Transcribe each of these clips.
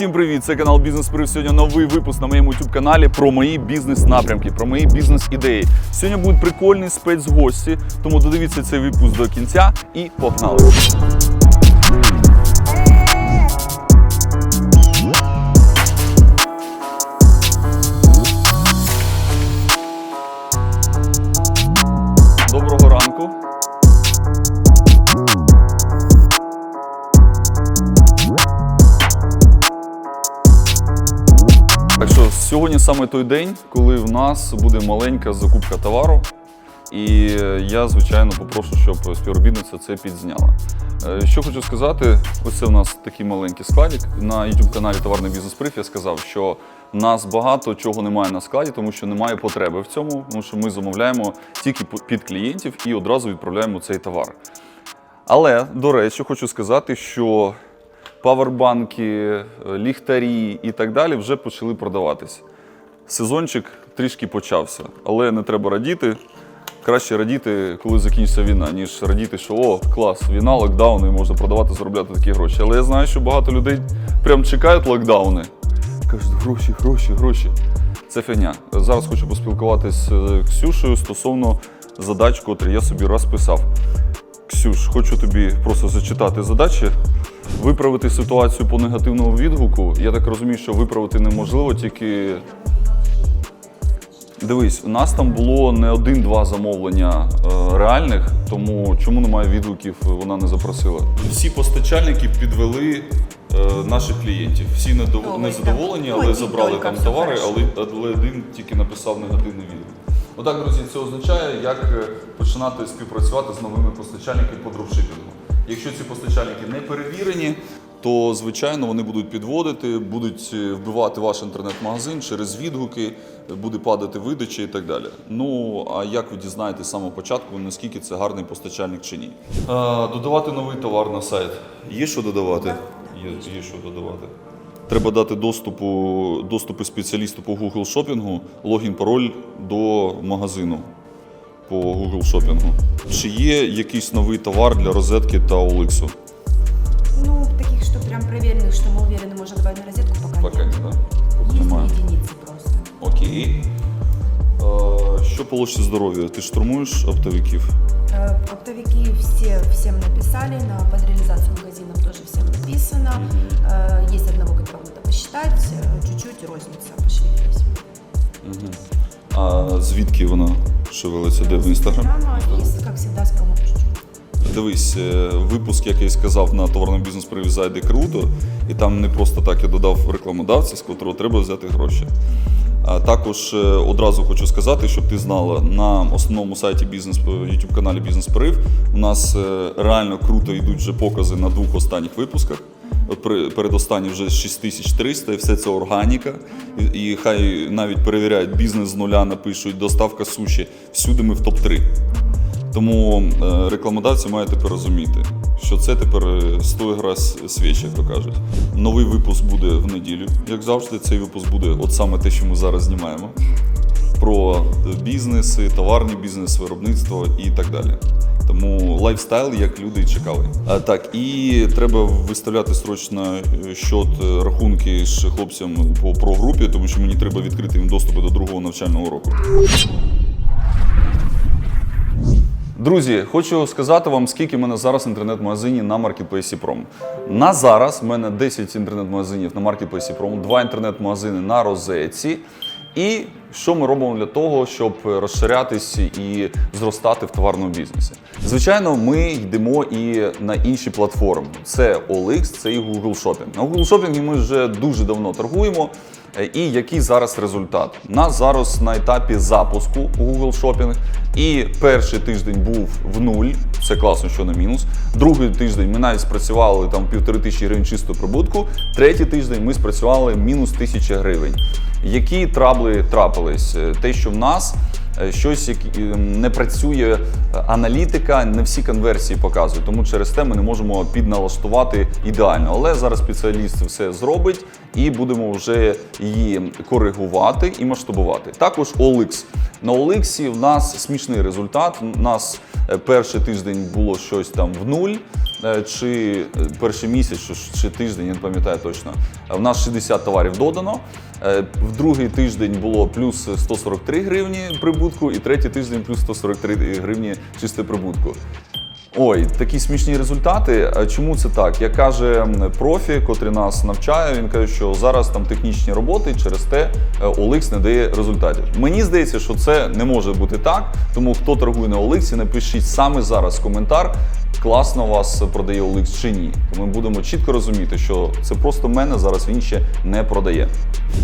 Всім привіт! Це канал Бізнес Прив. Сьогодні новий випуск на моєму youtube каналі про мої бізнес-напрямки, про мої бізнес-ідеї. Сьогодні будуть прикольні спецгості, тому додивіться цей випуск до кінця і погнали! Сьогодні саме той день, коли в нас буде маленька закупка товару. І я, звичайно, попрошу, щоб співробітниця це підзняла. Е, Що хочу сказати, ось це в нас такий маленький складик. На youtube каналі Товарний бізнес Прив я сказав, що нас багато чого немає на складі, тому що немає потреби в цьому, тому що ми замовляємо тільки під клієнтів і одразу відправляємо цей товар. Але, до речі, хочу сказати, що павербанки, ліхтарі і так далі вже почали продаватись. Сезончик трішки почався, але не треба радіти. Краще радіти, коли закінчиться війна, ніж радіти, що о, клас, війна, локдаун, і можна продавати, заробляти такі гроші. Але я знаю, що багато людей прям чекають локдауни. Кажуть, гроші, гроші, гроші. Це фігня. Зараз хочу поспілкуватися з Ксюшею стосовно задач, котрі я собі розписав. Ксюш, хочу тобі просто зачитати задачі. Виправити ситуацію по негативному відгуку. Я так розумію, що виправити неможливо, тільки Дивись, у нас там було не один-два замовлення е, реальних, тому чому немає відгуків, вона не запросила. Всі постачальники підвели е, наших клієнтів. Всі недов... Незадоволені, там. але забрали там товари, але, але один тільки написав негативний відгук. Отак, друзі, це означає, як е, починати співпрацювати з новими постачальниками по дропшипінгу. Якщо ці постачальники не перевірені, то звичайно вони будуть підводити, будуть е, вбивати ваш інтернет-магазин через відгуки, е, буде падати видача і так далі. Ну а як ви дізнаєтесь з самого початку, наскільки це гарний постачальник чи ні? А, додавати новий товар на сайт. Є що додавати? Є, є що додавати. Треба дати доступу, доступи спеціалісту по Google шопінгу, логін, пароль до магазину по Google шопінгу. Чи є якийсь новий товар для розетки та OLX? Ну, таких, что прям проверенных, что мы уверены, можно добавить на розетку, пока, Пока ні, нет. да? Поки Есть немає. единицы просто. Окей. Е, Що по лоші здоров'я? Ти штурмуєш оптовиків? Э, Оптовики все всем написали, на подреализацию магазинов тоже всем написано. Э, Есть одного, которого надо посчитать, э, чуть-чуть розница пошевелились. А звідки вона шевелиться? Де в інстаграм? Инстаграма и, как всегда, с промо чуть-чуть. Дивись, е, випуск, як я і сказав, на товарний бізнес привіз зайде круто, і там не просто так я додав рекламодавця, з котрого треба взяти гроші. Також е, одразу хочу сказати, щоб ти знала, на основному сайті бізнес youtube каналі Бізнес Прив у нас е, реально круто йдуть вже покази на двох останніх випусках. Передостанні вже 6300, і все це органіка. І хай навіть перевіряють бізнес з нуля, напишуть доставка суші. Всюди ми в топ-3. Тому е, рекламодавці мають тепер розуміти, що це тепер е, сто гра свіч, як то кажуть. Новий випуск буде в неділю. Як завжди, цей випуск буде от саме те, що ми зараз знімаємо. Про бізнеси, товарний бізнес, виробництво і так далі. Тому лайфстайл, як люди і чекали. А, так, і треба виставляти срочно е, щот е, рахунки з хлопцям по прогрупі, тому що мені треба відкрити їм доступи до другого навчального року. Друзі, хочу сказати вам, скільки в мене зараз інтернет-магазинів на Marketplace Prom. На зараз в мене 10 інтернет-магазинів на Marketplace Prom, 2 інтернет-магазини на розетці. І що ми робимо для того, щоб розширятись і зростати в товарному бізнесі? Звичайно, ми йдемо і на інші платформи. Це OLX, це і Google Shopping. На Google Shopping ми вже дуже давно торгуємо. Е, І який зараз результат? Нас зараз на етапі запуску Google Shopping. І перший тиждень був в нуль. Це класно, що на мінус. Другий тиждень ми навіть спрацювали там півтори тисячі гривень чистого прибутку. Третій тиждень ми спрацювали мінус тисяча гривень. Які трабли трапились? Е, Те, що в нас е, щось не працює е, аналітика, не всі конверсії показують. Тому через те ми не можемо підналаштувати ідеально. Але зараз спеціаліст все зробить і будемо вже її коригувати і масштабувати. Також OLX. На OLX в нас смішний результат. У нас перший тиждень було щось там в нуль. Е, чи е, перший місяць, чи, тиждень, я не пам'ятаю точно. е, В нас 60 товарів додано. В другий тиждень було плюс 143 гривні прибутку, і третій тиждень плюс 143 гривні чистої прибутку. Ой, такі смішні результати. Чому це так? Як каже профі, котрий нас навчає, він каже, що зараз там технічні роботи, через те е, OLX не дає результатів. Мені здається, що це не може бути так. Тому хто торгує на OLX, напишіть саме зараз коментар. Класно вас продає OLX чи ні. То ми будемо чітко розуміти, що це просто мене зараз він ще не продає.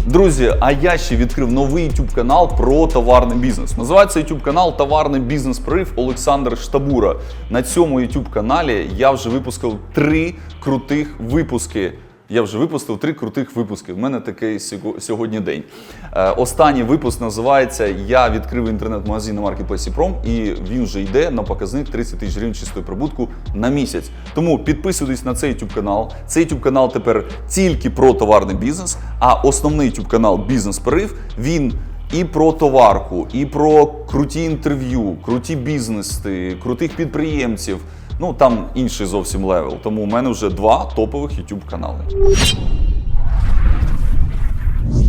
Друзі, а я ще відкрив новий YouTube канал про товарний бізнес. Називається YouTube канал Товарний бізнес прорив Олександр Штабура. На цьому YouTube каналі я вже випустив три крутих випуски. Я вже випустив три крутих випуски. В мене такий сьогодні день. Е, останній випуск називається Я відкрив інтернет-магазин на маркетплейсі Пром, і він вже йде на показник 30 тисяч гривень чистої прибутку на місяць. Тому підписуйтесь на цей YouTube канал. Цей YouTube канал тепер тільки про товарний бізнес, а основний YouTube канал Бізнес Перерив він. І про товарку, і про круті інтерв'ю, круті бізнеси, крутих підприємців. Ну там інший зовсім левел. Тому у мене вже два топових YouTube канали.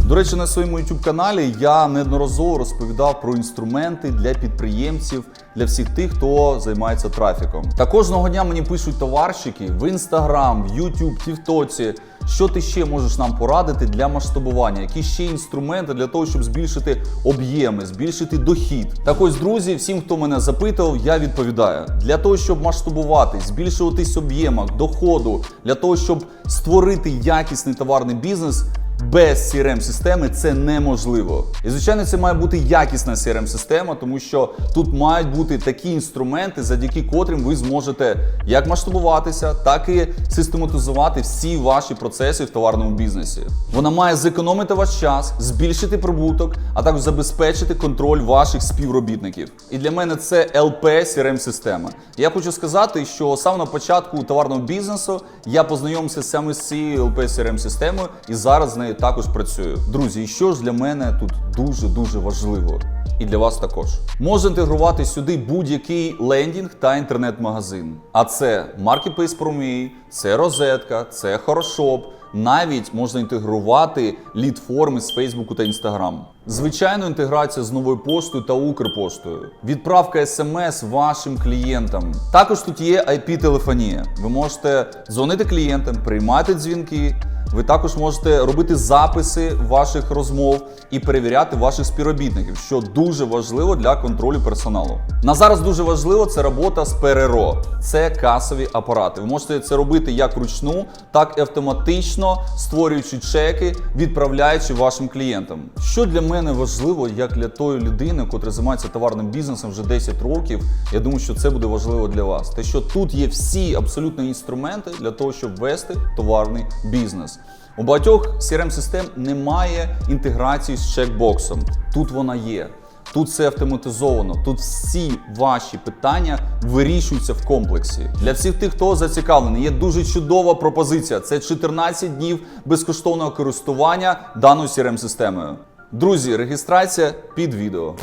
До речі, на своєму youtube каналі я неодноразово розповідав про інструменти для підприємців, для всіх тих, хто займається трафіком. Та кожного дня мені пишуть товарщики в Instagram, в YouTube, Тіктоці. Що ти ще можеш нам порадити для масштабування? Які ще інструменти для того, щоб збільшити об'єми, збільшити дохід? Так ось, друзі, всім, хто мене запитував, я відповідаю. Для того, щоб масштабувати, збільшуватись об'ємах, доходу, для того, щоб створити якісний товарний бізнес. Без crm системи це неможливо. І звичайно, це має бути якісна crm система тому що тут мають бути такі інструменти, завдяки котрим ви зможете як масштабуватися, так і систематизувати всі ваші процеси в товарному бізнесі. Вона має зекономити ваш час, збільшити прибуток, а також забезпечити контроль ваших співробітників. І для мене це LP crm система. Я хочу сказати, що саме на початку товарного бізнесу я познайомився саме з цією LP crm системою і зараз з нею також працюю. Друзі, і що ж для мене тут дуже дуже важливо. І для вас також може інтегрувати сюди будь-який лендінг та інтернет-магазин. А це Marketplace Pro.me, це розетка, це Хорошоп. Навіть можна інтегрувати лід-форми з Фейсбуку та Інстаграм. Звичайно, інтеграція з новою поштою та Укрпоштою. Відправка смс вашим клієнтам. Також тут є IP-телефонія. Ви можете дзвонити клієнтам, приймати дзвінки. Ви також можете робити записи ваших розмов і перевіряти ваших співробітників, що дуже важливо для контролю персоналу. На зараз дуже важливо це робота з ПРРО. Це касові апарати. Ви можете це робити як вручну, так і автоматично, створюючи чеки, відправляючи вашим клієнтам. Що для мене важливо, як для тої людини, яка займається товарним бізнесом вже 10 років. Я думаю, що це буде важливо для вас. Те, що тут є всі абсолютно інструменти для того, щоб вести товарний бізнес. У багатьох crm систем немає інтеграції з чекбоксом. Тут вона є. Тут все автоматизовано. Тут всі ваші питання вирішуються в комплексі. Для всіх тих, хто зацікавлений, є дуже чудова пропозиція. Це 14 днів безкоштовного користування даною crm системою Друзі, реєстрація під відео.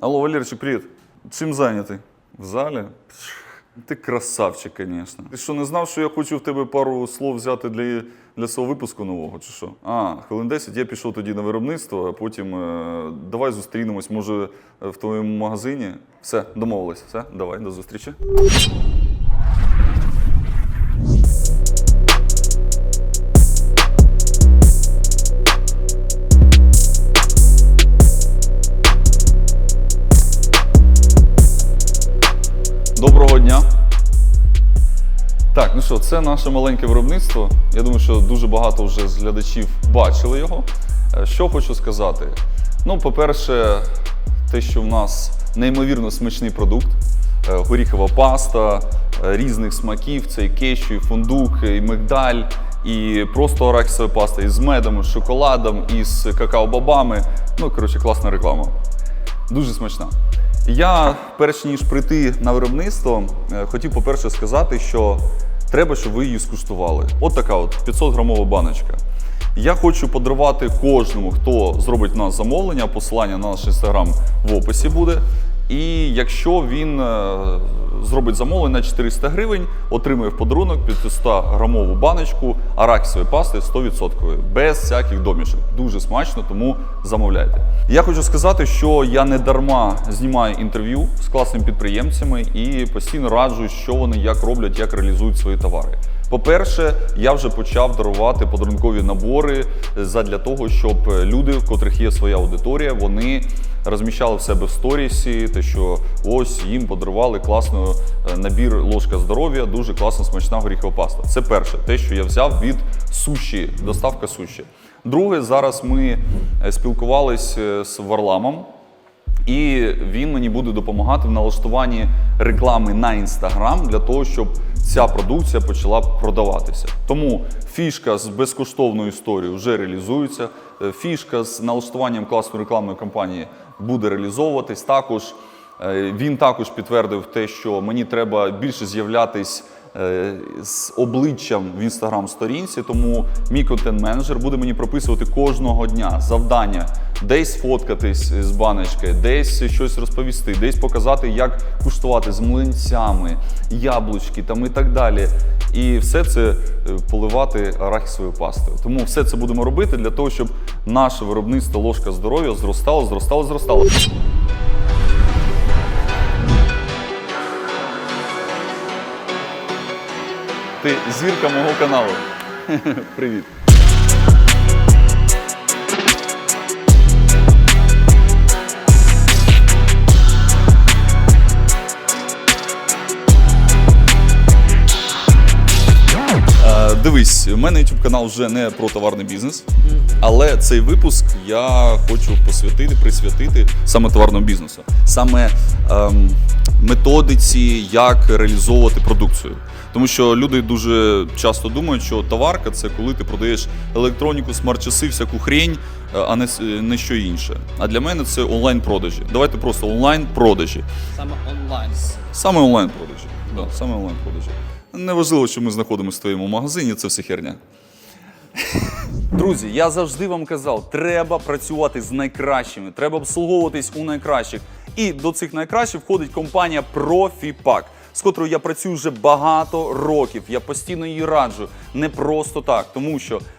Алло, Валерчик, привіт. Чим зайнятий? В залі? Ти красавчик, звісно. Ти що не знав, що я хочу в тебе пару слов взяти для, для свого випуску нового, чи що? А, хвилин 10 я пішов тоді на виробництво, а потім е, давай зустрінемось, може, е, в твоєму магазині. Все, домовились. Все, давай, до зустрічі. Що, це наше маленьке виробництво. Я думаю, що дуже багато вже з глядачів бачили його. Е, Що хочу сказати? Ну, по-перше, те, що в нас неймовірно смачний продукт, Е, горіхова паста е, різних смаків, це і кешю, і фундук, і мигдаль, і просто арахісова паста із медом, із шоколадом, із какао-бобами. Ну, коротше, класна реклама. Дуже смачна. Я, перш ніж прийти на виробництво, хотів, по-перше, сказати, що треба, щоб ви її скуштували. От така от 500 грамова баночка. Я хочу подарувати кожному, хто зробить нас замовлення, посилання на наш інстаграм в описі буде. І якщо він е, зробить замовлення на 400 гривень, отримує в подарунок 500 грамову баночку арахісової пасти 100%, без всяких домішок. Дуже смачно, тому замовляйте. Я хочу сказати, що я не дарма знімаю інтерв'ю з класними підприємцями і постійно раджу, що вони як роблять, як реалізують свої товари. По-перше, я вже почав дарувати подарункові набори задля того, щоб люди, в котрих є своя аудиторія, вони розміщали в себе в сторісі, те, що ось їм подарували класний е, набір ложка здоров'я, дуже класна смачна горіхова паста. Це перше, те, що я взяв від суші, доставка суші. Друге, зараз ми е, спілкувалися е, з Варламом. І він мені буде допомагати в налаштуванні реклами на інстаграм для того, щоб ця продукція почала продаватися. Тому фішка з безкоштовною історією вже реалізується. Е, Фішка з налаштуванням класної рекламної кампанії буде реалізовуватись. Також е, він також підтвердив те, що мені треба більше з'являтись е, з обличчям в інстаграм-сторінці, тому мій контент-менеджер буде мені прописувати кожного дня завдання, десь фоткатись з баночки, десь щось розповісти, десь показати, як куштувати з млинцями, яблучки там і так далі. І все це е, поливати арахісовою пастою. Тому все це будемо робити для того, щоб наше виробництво ложка здоров'я зростало, зростало, зростало. Ти зірка мого каналу. Привіт. Дивись, у мене YouTube канал вже не про товарний бізнес, але цей випуск я хочу посвятити, присвятити саме товарному бізнесу, саме ем, методиці, як реалізовувати продукцію. Тому що люди дуже часто думають, що товарка це коли ти продаєш електроніку, смарт-часи, всяку хрень, е, а не, не що інше. А для мене це онлайн-продажі. Давайте просто онлайн-продажі. Саме онлайн. Саме онлайн-продажі. Да, саме онлайн-продажі. Неважливо, що ми знаходимося в твоєму магазині, це все херня. Друзі, я завжди вам казав, треба працювати з найкращими, треба обслуговуватись у найкращих. І до цих найкращих входить компанія ProfiPack, з котрою я працюю вже багато років. Я постійно її раджу. Не просто так, тому що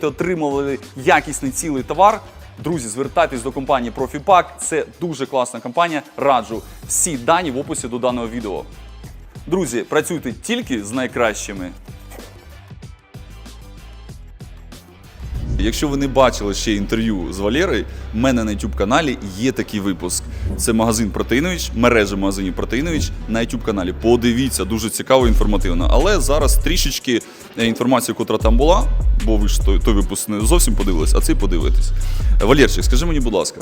клієнти отримували якісний цілий товар. Друзі, звертайтесь до компанії ProfiPack. Це дуже класна компанія. Раджу всі дані в описі до даного відео. Друзі, працюйте тільки з найкращими. Якщо ви не бачили ще інтерв'ю з Валерою, в мене на youtube каналі є такий випуск. Це магазин Протеїнович, мережа магазинів Протеїнович на youtube каналі. Подивіться, дуже цікаво, інформативно. Але зараз трішечки е, інформація, котра там була, бо ви ж той, той випуск не зовсім подивились, а цей подивитесь. Валерчик, скажи мені, будь ласка,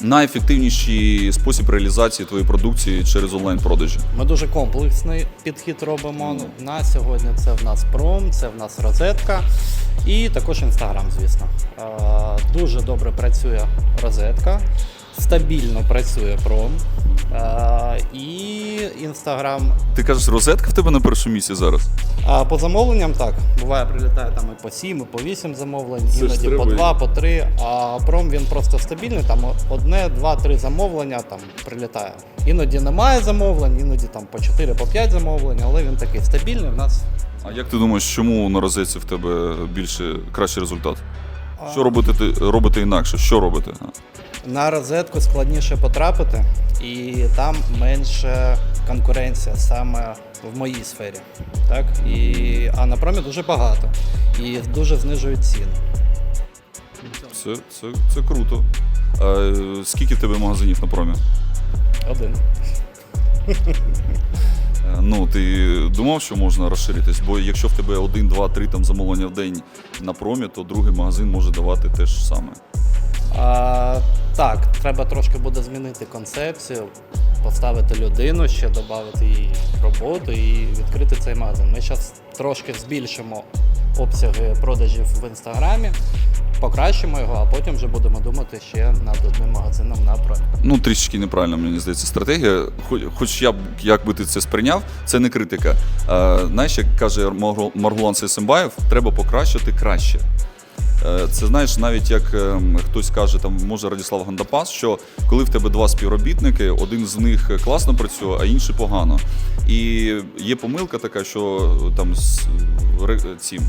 найефективніший спосіб реалізації твоєї продукції через онлайн-продажі? Ми дуже комплексний підхід робимо. На сьогодні це в нас пром, це в нас розетка і також інстаграм, звісно. Е, Дуже добре працює розетка, стабільно працює пром. е, І інстаграм. Ти кажеш, розетка в тебе на першому місці зараз? А по замовленням так. Буває, прилітає там і по 7, і по 8 замовлень, Це іноді по 2, по 3. А пром він просто стабільний, там одне, два, три замовлення там прилітає. Іноді немає замовлень, іноді там по 4, по 5 замовлень, але він такий стабільний. В нас А як ти думаєш, чому на розетці в тебе більше кращий результат? Що робити ти робите інакше? Що робите? На розетку складніше потрапити, і там менше конкуренція саме в моїй сфері. Так? І, а на промі дуже багато і дуже знижують ціни. Це, це, це круто. А, е, скільки в тебе магазинів на промі? Один. Е, Ну, ти думав, що можна розширитись? Бо якщо в тебе один, два, три там замовлення в день на промі, то другий магазин може давати те ж саме. А, Так, треба трошки буде змінити концепцію, поставити людину, ще додати їй роботу і відкрити цей магазин. Ми зараз трошки збільшимо обсяги продажів в інстаграмі, покращимо його, а потім вже будемо думати ще над одним магазином на промі. Ну, трішки неправильно, мені здається, стратегія. Хоч, хоч я б як би ти це сприйняв, це не критика. Знаєш, як каже Маргу- Маргулан Сейсембаєв, треба покращити краще. Е, Це знаєш, навіть як ем, хтось каже, там може Радіслав Гандапас, що коли в тебе два співробітники, один з них класно працює, а інший погано. І є помилка така, що там ці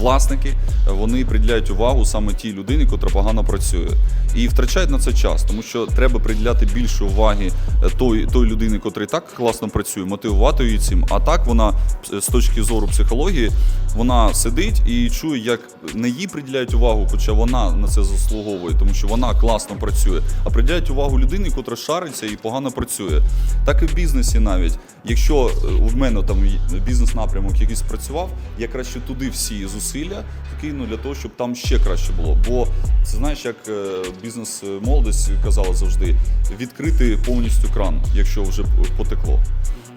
власники вони приділяють увагу саме тій людині, котра погано працює, і втрачають на це час, тому що треба приділяти більше уваги е, той, той людині, котра і так класно працює, мотивувати її цим. А так вона е, з точки зору психології вона сидить і чує, як не їй приділяють увагу, хоча вона на це заслуговує, тому що вона класно працює, а приділяють увагу людині, котра шариться і погано працює. Так і в бізнесі навіть. Якщо е, в мене там бізнес-напрямок якийсь працював, я краще туди всі зусилля кину для того, щоб там ще краще було. Бо це знаєш, як е, бізнес молодість казала завжди, відкрити повністю кран, якщо вже потекло.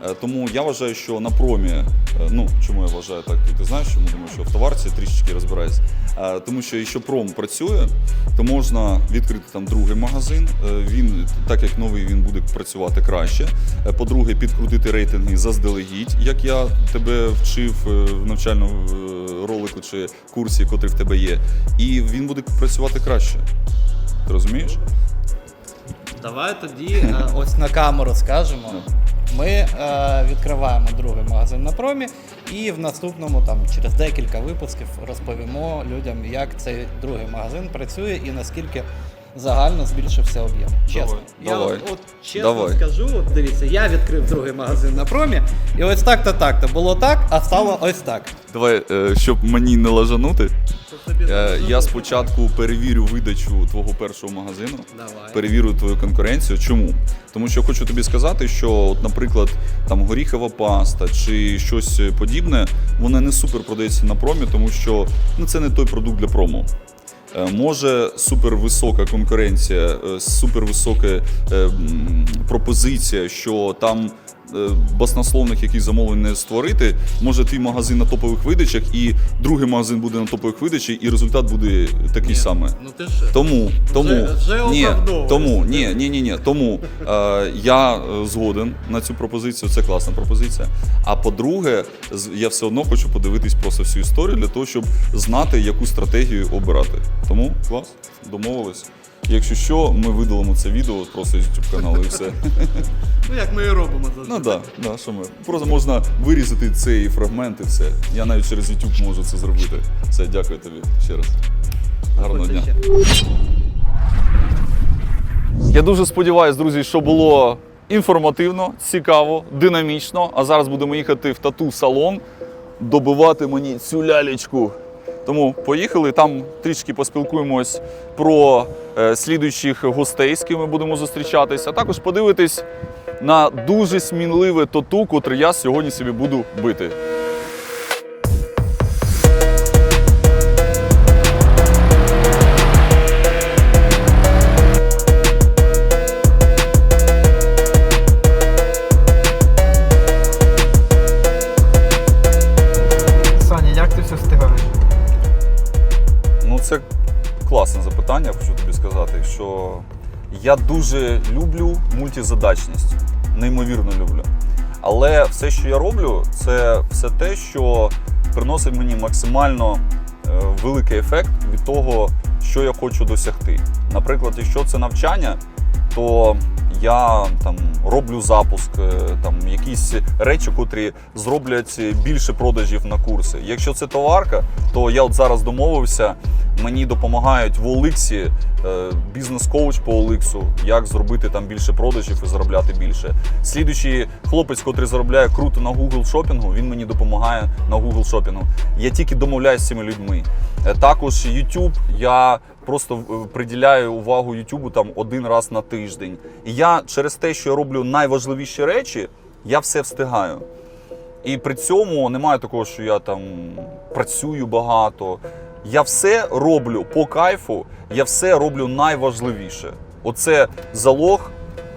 Е, Тому я вважаю, що на промі, е, ну чому я вважаю так, ти, знаєш, чому думаю, що в товарці трішечки розбираюсь. Е, Тому що якщо пром працює, то можна відкрити там другий магазин. Він, так як новий, він буде працювати краще. По-друге, підкрутити рейтинги заздалегідь, як я тебе вчив в навчальному ролику чи курсі, котрий в тебе є. І він буде працювати краще. Ти розумієш? Давай тоді ось на камеру скажемо. Ми е, відкриваємо другий магазин на промі, і в наступному, там через декілька випусків, розповімо людям, як цей другий магазин працює і наскільки загально збільшився об'єм. Чесно. Я давай. от, от чесно Давай. скажу, от дивіться, я відкрив другий магазин на промі, і ось так-то так-то було так, а стало ось так. Давай, е, щоб мені не лажанути. Е, Я спочатку перевірю видачу твого першого магазину, Давай. перевірю твою конкуренцію. Чому? Тому що хочу тобі сказати, що, от, наприклад, там горіхова паста чи щось подібне, вона не супер продається на промі, тому що ну, це не той продукт для промо. Е, Може супервисока конкуренція, е, супервисока е, пропозиція, що там баснословних якихось замовлень не створити. Може твій магазин на топових видачах, і другий магазин буде на топових видачах, і результат буде такий самий. Ну ти ж Тому, тому, вже ні, тому, ні, ні, ні, ні. Тому е, я е, згоден на цю пропозицію. Це класна пропозиція. А по-друге, я все одно хочу подивитись просто всю історію для того, щоб знати, яку стратегію обирати. Тому клас, домовились. Якщо що, ми видалимо це відео просто з YouTube каналу і все. ну як ми і робимо завжди. Ну так, да, да, що ми. Просто можна вирізати цей фрагмент і все. Я навіть через YouTube можу це зробити. Все, дякую тобі ще раз. Гарного дня. Я дуже сподіваюся, друзі, що було інформативно, цікаво, динамічно. А зараз будемо їхати в тату-салон, добивати мені цю лялечку. Тому поїхали, там трішки поспілкуємось про е, слідуючих гостей, з ким ми будемо зустрічатися, а також подивитись на дуже смінливе тоту, котре я сьогодні собі буду бити. Я дуже люблю мультизадачність. Неймовірно люблю. Але все, що я роблю, це все те, що приносить мені максимально е, великий ефект від того, що я хочу досягти. Наприклад, якщо це навчання, то я там роблю запуск, е, там якісь речі, котрі зроблять більше продажів на курси. Якщо це товарка, то я от зараз домовився. Мені допомагають в Оликсі е, бізнес-коуч по Оликсу, як зробити там більше продажів і заробляти більше. Слідуючий хлопець, котрий заробляє круто на Google шопінгу, він мені допомагає на Google шопінгу. Я тільки домовляюся з цими людьми. Е, Також YouTube, я просто е, приділяю увагу YouTube там один раз на тиждень. І я через те, що я роблю найважливіші речі, я все встигаю. І при цьому немає такого, що я там працюю багато. Я все роблю по кайфу, я все роблю найважливіше. Оце залог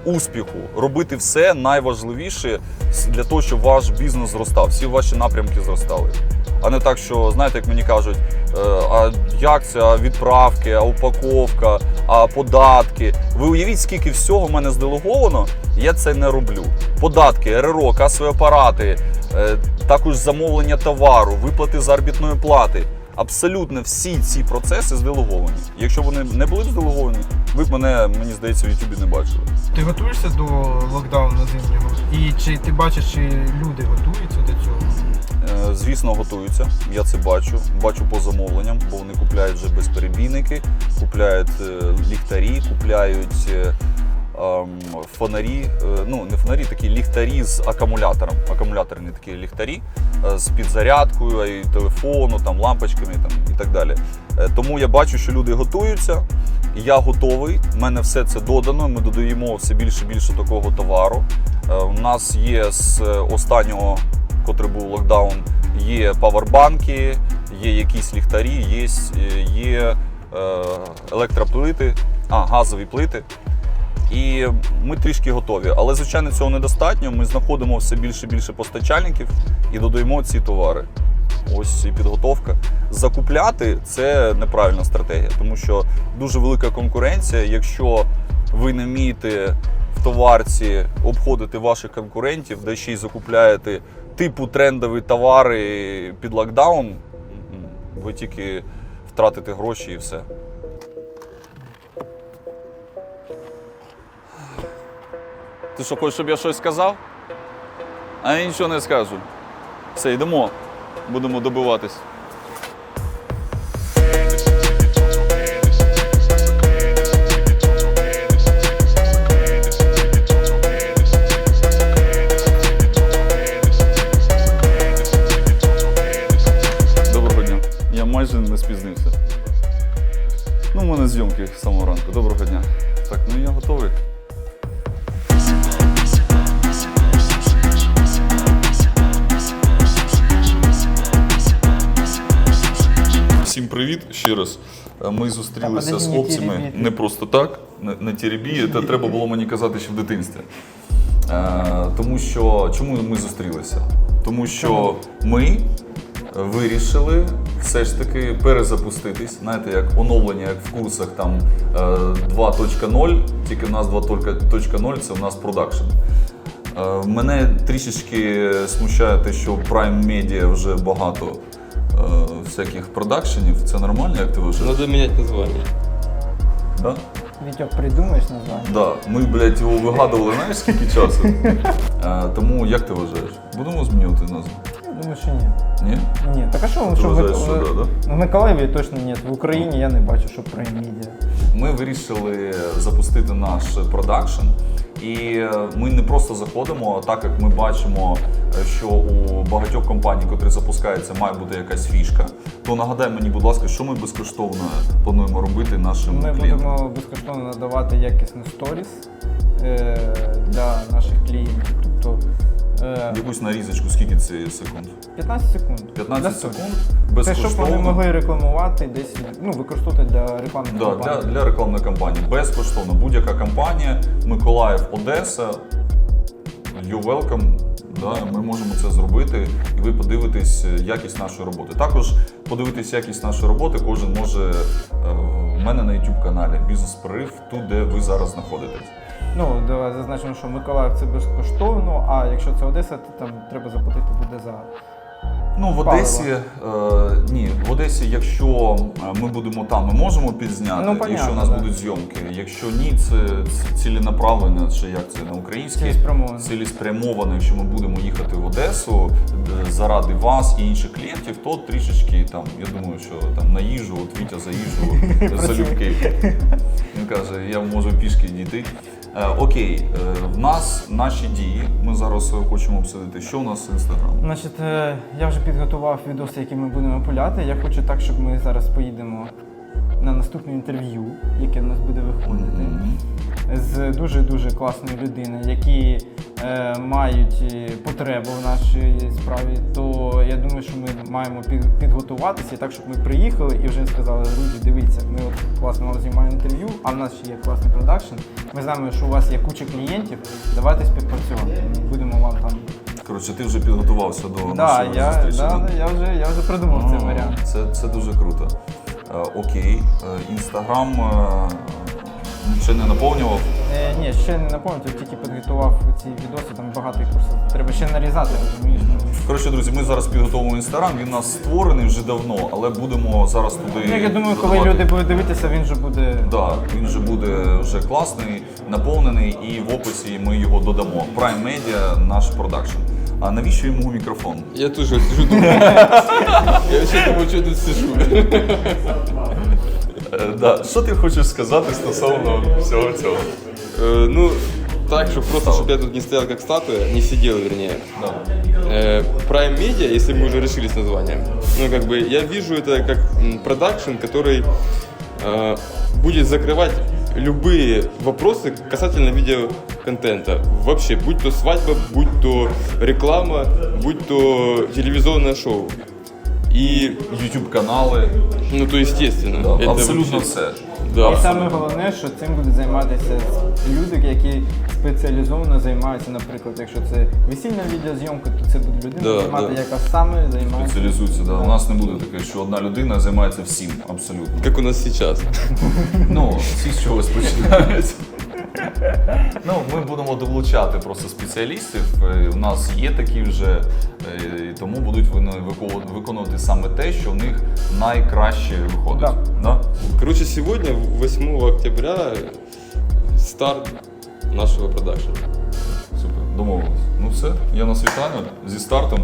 успіху. Робити все найважливіше для того, щоб ваш бізнес зростав, всі ваші напрямки зростали. А не так, що знаєте, як мені кажуть, е, а як це, а відправки, а упаковка, а податки. Ви уявіть, скільки всього в мене зделеговано, я це не роблю. Податки, РРО, касові апарати, е, також замовлення товару, виплати заробітної плати. Абсолютно всі ці процеси зделеговані. Якщо вони не були б зделеговані, ви б мене, мені здається, в Ютубі не бачили. Ти готуєшся до локдауну зимнього? І чи ти бачиш, чи люди готуються до цього? Звісно, готуються. Я це бачу. Бачу по замовленням, бо вони купляють вже безперебійники, купляють е, ліхтарі, купляють е, ем, фонарі. е, Ну, не фонарі, такі ліхтарі з акумулятором. Акумуляторні такі ліхтарі з підзарядкою, і телефону, там, лампочками там, і так далі. Тому я бачу, що люди готуються. Я готовий. У мене все це додано. Ми додаємо все більше і більше такого товару. У нас є з останнього котрий був локдаун, є павербанки, є якісь ліхтарі, є, є е, електроплити, а, газові плити. І ми трішки готові. Але, звичайно, цього недостатньо. Ми знаходимо все більше і більше постачальників і додаємо ці товари. Ось і підготовка. Закупляти це неправильна стратегія, тому що дуже велика конкуренція. Якщо ви не вмієте в товарці обходити ваших конкурентів, де ще й закупляєте типу трендові товари під локдаун, ви тільки втратите гроші і все. Ти що, хочеш, щоб я щось сказав? А я нічого не скажу. Все, йдемо. Будемо добиватись. Так, ну я готовий. Всім привіт ще раз. Е, Ми зустрілися з хлопцями не просто так, не, не теребі, це треба було мені казати ще в дитинстві. Е, тому що чому ми зустрілися? Тому що ми вирішили все ж таки перезапуститись. Знаєте, як оновлення, як в курсах там е, 2.0, тільки в нас 2.0 це у нас продакшн. Е, Мене трішечки смущає те, що в Prime Media вже багато е, всяких продакшенів. Це нормально, як ти вважаєш? Надо менять название. Да? Вітьок, придумаєш названня? Да, ми, блядь, його вигадували, знаєш, скільки часу. Е, тому як ти вважаєш? Будемо змінювати назву? Думаю, що ні. Ні? Ні, так а що, що в, вважаєш, що да, да? В Миколаєві точно ні. В Україні я не бачу, що про медіа. Ми вирішили запустити наш продакшн. І е, ми не просто заходимо, так як ми бачимо, е, що у багатьох компаній, котрі запускаються, має бути якась фішка. То нагадай мені, будь ласка, що ми безкоштовно плануємо робити нашим Ми клієнтам. будемо безкоштовно надавати якісну сторіс е, для наших клієнтів. Е, Якусь нарізочку, скільки це секунд? 15 секунд. 15 Для секунд. Це щоб вони могли рекламувати десь, ну, використовувати для рекламних Да, кампаній. для, для рекламної кампанії. Безкоштовно. Будь-яка компанія, Миколаїв, Одеса. You welcome. Да, ми можемо це зробити, і ви подивитесь е, якість нашої роботи. Також подивитись якість нашої роботи кожен може е, в мене на YouTube каналі Бізнес-прорив, тут, де ви зараз знаходитесь. Ну, давай зазначимо, що Миколаїв це безкоштовно, а якщо це Одеса, то там треба заплатити буде за. Ну, в Одесі, е, ні, в Одесі, якщо е, ми будемо там, ми можемо підзняти, Ну, понятно, якщо у нас да. будуть зйомки. Якщо ні, це ц- ціленаправлено, чи як це на українській Цілеспрямовано. цілеспрямовано, якщо ми будемо їхати в Одесу е, заради вас і інших клієнтів, то трішечки там, я думаю, що там на їжу, от Вітя за їжу залюбки. Він каже, я можу пішки дійти. Е, окей, е, в нас наші дії. Ми зараз е, хочемо обсудити, що у нас з інстаграм. Значить, я вже підготував відоси, які ми будемо пуляти. Я хочу так, щоб ми зараз поїдемо на наступне інтерв'ю, яке в нас буде виходити. Мгм. З дуже-дуже класної людини, які е, мають е, потребу в нашій справі, то я думаю, що ми маємо під, підготуватися так, щоб ми приїхали і вже сказали, друзі, дивіться, ми от класно вам знімаємо інтерв'ю, а в нас ще є класний продакшн. Ми знаємо, що у вас є куча клієнтів. Давайте співпрацювати. Ми будемо вам там. Коротше, ти вже підготувався до Да, нашої я, зустрічі. да, да? я вже я вже придумав цей варіант. Це, це дуже круто. Е, окей, інстаграм е, ще не наповнював. Е, ні, ще не наповнив, тільки підготував ці відоси, там багато їх просто треба ще нарізати, розумієш? Коротше, друзі, ми зараз підготовуємо інстаграм. Він у нас створений вже давно, але будемо зараз туди. Ну, я думаю, коли додавати. люди будуть дивитися, він вже буде. Да, він же буде вже класний, наповнений, і в описі ми його додамо. Prime Media, наш продакшн. А навіщо йому мікрофон? Я тоже сижу, думаю. Я вообще думаю, что тут сижу. Да. Що ти хочеш сказати стосовно всього цього? Э, Ну, так, чтобы просто, чтобы я тут не стоял как статуя, не сидел, вернее. Да. Э, Prime Media, если мы уже решили с названием, ну, как бы, я вижу это как м, продакшн, который э, будет закрывать любые вопросы касательно видеоконтента. Вообще, будь то свадьба, будь то реклама, будь то телевизионное шоу. И, YouTube канали, ну, то естественно. да, это абсолютно вообще- все. Да. І саме головне, що цим будуть займатися люди, які спеціалізовано займаються, наприклад, якщо це весільна відеозйомка, то це буде людина Да, займати, да. яка саме займається. Спеціалізуються. Да. У нас не буде таке, що одна людина займається всім абсолютно. Как у нас сейчас. Ну, всі з чогось починають. Ну, ми будемо долучати просто спеціалістів. Е, У нас є такі вже, е, і тому будуть вони виконувати- саме те, що в них найкраще виходить. Да. Да? Короче, сегодня, 8 октября, старт нашего продакшена. Супер, домовились. Ну все, я нас вітаю зі стартом.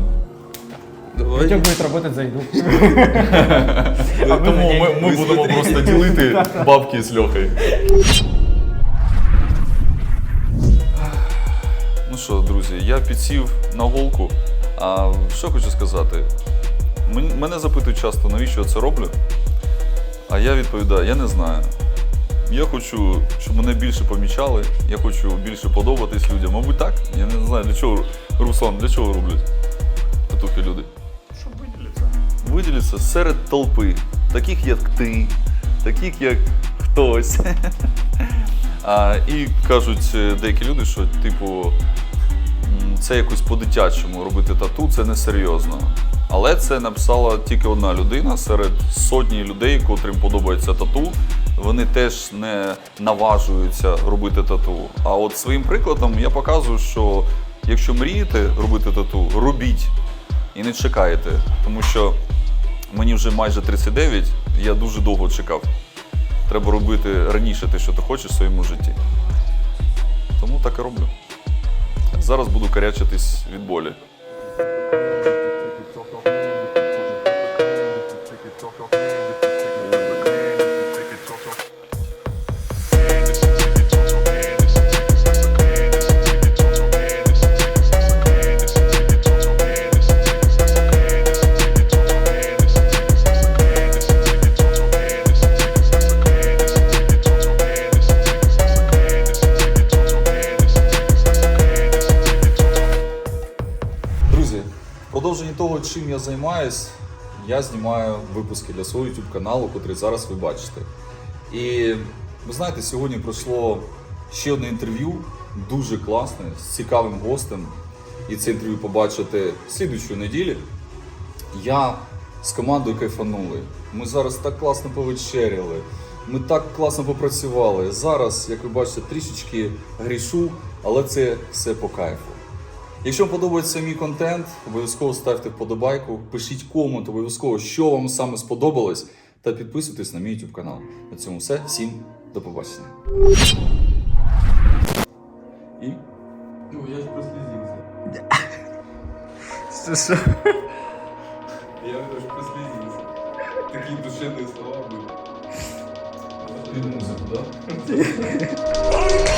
Давай. Вітя буде працювати, зайду. Тому ми, ми будемо просто ділити бабки з Льохою. Ну що, друзі, я підсів на голку. А що хочу сказати? Мене запитують часто, навіщо я це роблю. А я відповідаю, я не знаю. Я хочу, щоб мене більше помічали, я хочу більше подобатись людям. Мабуть, так? Я не знаю, для чого Руслан, для чого роблять татухи люди? Щоб виділитися. Виділитися серед толпи, таких як ти, таких як хтось. А, і кажуть е, деякі люди, що типу це якось по-дитячому робити тату, це несерйозно. Але це написала тільки одна людина серед сотні людей, котрим подобається тату. Вони теж не наважуються робити тату. А от своїм прикладом я показую, що якщо мрієте робити тату, робіть і не чекайте. Тому що мені вже майже 39, я дуже довго чекав. Треба робити раніше те, що ти хочеш в своєму житті. Тому так і роблю. Зараз буду карячитись від болі. Я знімаю випуски для свого YouTube каналу, котрий зараз ви бачите. І ви знаєте, сьогодні пройшло ще одне інтерв'ю, дуже класне, з цікавим гостем. І це інтерв'ю побачите слідуючої неділі. Я з командою кайфанули. Ми зараз так класно повечеряли. Ми так класно попрацювали. Зараз, як ви бачите, трішечки грішу, але це все по кайфу. Якщо вам подобається мій контент, обов'язково ставте вподобайку, пишіть комент, обов'язково, що вам саме сподобалось, та підписуйтесь на мій YouTube канал. На цьому все. Всім до побачення. І Ну, я прослезился. Що? Я даже прослезился. Такие душевные слова під музику, так?